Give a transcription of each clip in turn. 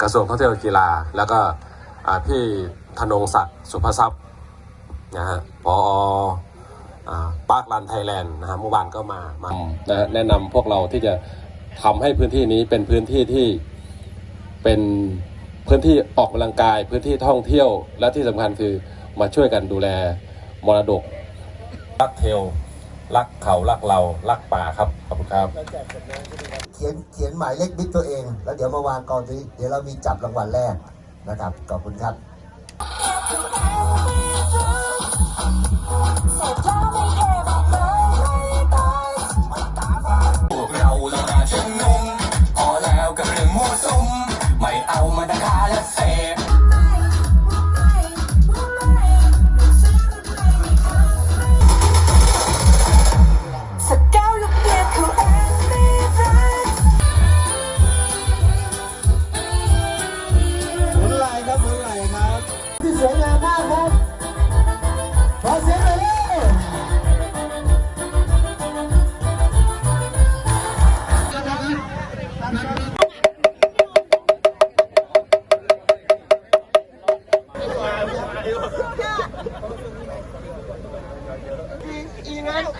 กระทรวงท่องเที่ยวและกีฬา แล้วก็อ่าพี่ธนงศักดิ์สุภทรัพย์นะฮะพอปาร์คลันไทยแลนด์นะฮะเมื่อวานก็มามานะฮะแนะนำพวกเราที่จะทำให้พื้นที่นี้เป็นพื้นที่ที่เป็นพื้นที่ออกกำลังกาย พื้นที่ท่องเที่ยวและที่สำคัญคือมาช่วยกันดูแลมรดกรักเทล รักเขารักเรารักป่าครับขอบคุณครับ เขียนเขียนหมายเลขบิ๊กตัวเอง แล้วเดี๋ยวมาวางกองนี้เดี๋ยวเรามีจับรางวัลแรกนะครับขอบคุณครับพวกเราอย่ามาชุมนุมพอแล้วกับเรื่องมั่วสุมไม่เอามาดาคาและเสพ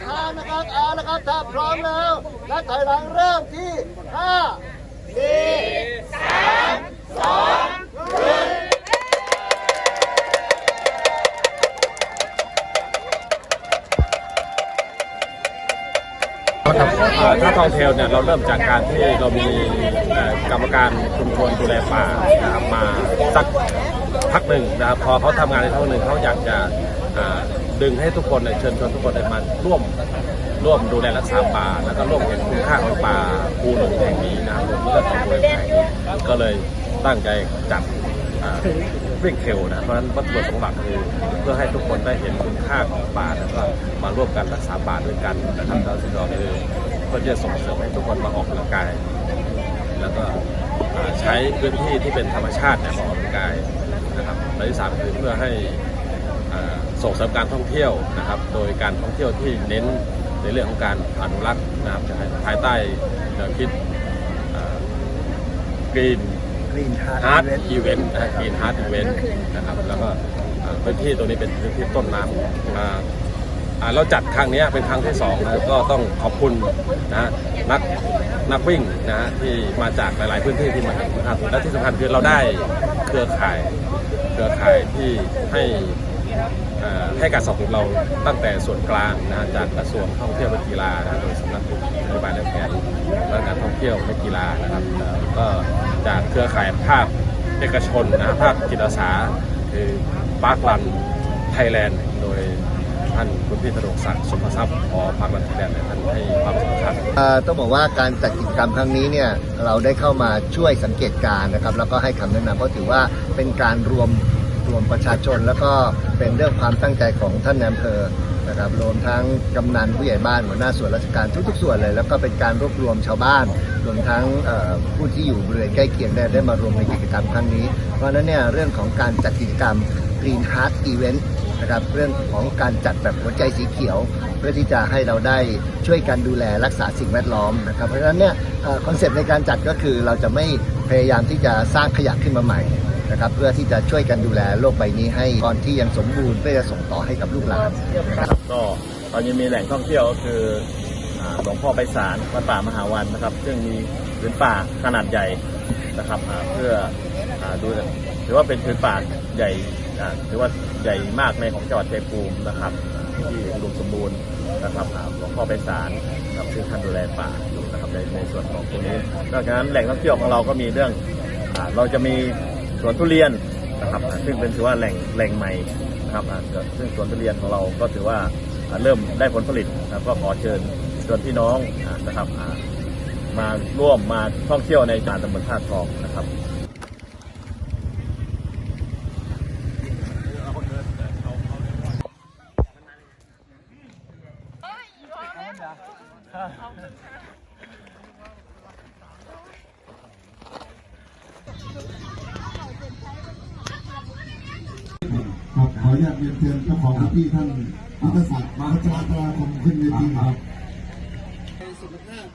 ทางนะครับเอาละครับถ้าพร้อมแล้วนักถอยหลังเริ่มที่ห้าสี่ถ้าทองเทลเนี่ยเราเริ่มจากการที่เรามีเอ่อกรรมการชุมชนดูแลป่านะครับมาสักพักหนึ่งนะครับพอเขาทำงานในท้องหนึ่งเขาอยากจะอ่า ดึงให้ทุกคนเนี่ยเชิญชวนทุกคนเนี่ยมาร่วมร่วมดูแลรักษาป่า แล้วก็ร่วมเห็นคุณค่าของป่าภูหลงแห่งนี้นะครับผมก็ของบริษัทก็เลยตั้งใจจัดวิ่งเทลนะเพราะฉะนั้นวัตถุประสงค์หลักคือเพื่อให้ทุกคนได้เห็นคุณค่าของป่าแล้วก็มาร่วมกันรักษาป่าด้วยกันนะครับแล้วสิ่งที่เราคือเพื่อจะส่งเสริมให้ทุกคนมาออกกำลังกาย แล้วก็ใช้พื้นที่ที่เป็นธรรมชาติเนี่ยมาออกกำลังกายนะครับและที่สามคือเพื่อให้ ส่งเสริมการท่องเที่ยวนะครับ โดยการท่องเที่ยวที่เน้นในเรื่องของการอนุรักษ์นะครับภายใต้แนวคิดกรีน Green Heart ฮาร์ด Event อีเวนต์กรีนฮาร์ดอีเวนต์นะครับแล้วก็อ่าพื้นที่ตัวนี้เป็นพื้นที่ต้นน้ำมาอ่าเราจัดครั้งเนี้ยเป็นครั้งที่สองนะก็ต้องขอบคุณนะฮะนักนักวิ่งนะฮะที่มาจากหลาย ๆ พื้นที่ที่มาทำคุณภาพและที่สำคัญคือเราได้เครือข่ายเครือข่ายที่ให้เอ่อ ให้การสนับสนุนเราตั้งแต่ส่วนกลางนะจากกระทรวงท่องเที่ยวและกีฬานะโดยสำนักนโยบายและแผนและการท่องเที่ยวและกีฬานะครับก็จากเครือข่ายภาคเอกชนนะภาคจิตอาสาคือปาร์คลันไทยแลนด์โดยท่านคุณพี่ธนงศักดิ์สมทรัพย์พอปาร์คลันไทยแลนด์เนี่ยท่านให้ความสำคัญต้องบอกว่าการจัดกิจกรรมครั้งนี้เนี่ยเราได้เข้ามาช่วยสังเกตการนะครับแล้วก็ให้คำแนะนำเพราะถือว่าเป็นการรวม รวมประชาชน แล้วก็เป็นเรื่องความตั้งใจของท่านนายอำเภอนะครับรวมทั้งกำนันผู้ใหญ่บ้านหัวหน้าส่วนราชการทุกๆ ส่วนเลย แล้วก็เป็นการรวบรวมชาวบ้าน รวมทั้งผู้ที่อยู่บริเวณใกล้เคียงได้ได้มารวมในกิจกรรมครั้งนี้ เพราะฉะนั้นเนี่ยเรื่องของการจัดกิจกรรม Green Heart Event นะครับเรื่องของการจัดแบบหัวใจสีเขียว เพื่อที่จะให้เราได้ช่วยกันดูแลรักษาสิ่งแวดล้อมนะครับเพราะฉะนั้นเนี่ยคอนเซปต์ในการจัดก็คือเราจะไม่พยายามที่จะสร้างขยะขึ้นมาใหม่ นะครับเพื่อที่จะช่วยกันดูแลโลกใบนี้ให้ก่อนที่ยังสมบูรณ์เพื่อจะส่งต่อให้กับลูกหลานนะครับก็ตอนนี้มีแหล่งท่องเที่ยวก็คือหลวงพ่อไปสารวัดป่ามหาวันนะครับ ซึ่งมีพื้นป่าขนาดใหญ่นะครับเพื่ออาดูถือว่าเป็นพื้นป่าใหญ่ถือว่าใหญ่มากในของจังหวัดชัยภูมินะครับที่อุดมสมบูรณ์นะครับหลวงพ่อไปสารนะครับซึ่งท่านดูแลป่าอยู่นะครับในในส่วนของตรงนี้นอกจากนั้นแหล่งท่องเที่ยวของเราก็มีเรื่องเราจะมี สวนทุเรียนนะครับซึ่งเป็นถือว่าแหล่งแหล่งใหม่นะครับซึ่งสวนทุเรียนของเราก็ถือว่าเริ่มได้ผลผลิตนะก็ขอเชิญชวนพี่น้องนะครับมาร่วมมาท่องเที่ยวในจานตำบลท่าทองนะครับ ขอขออนุญาตเรียนเชิญเจ้าของที่ท่านยุทธศักดิ์มาพัชรตราคมขึ้นเวทีครับสุขภาพ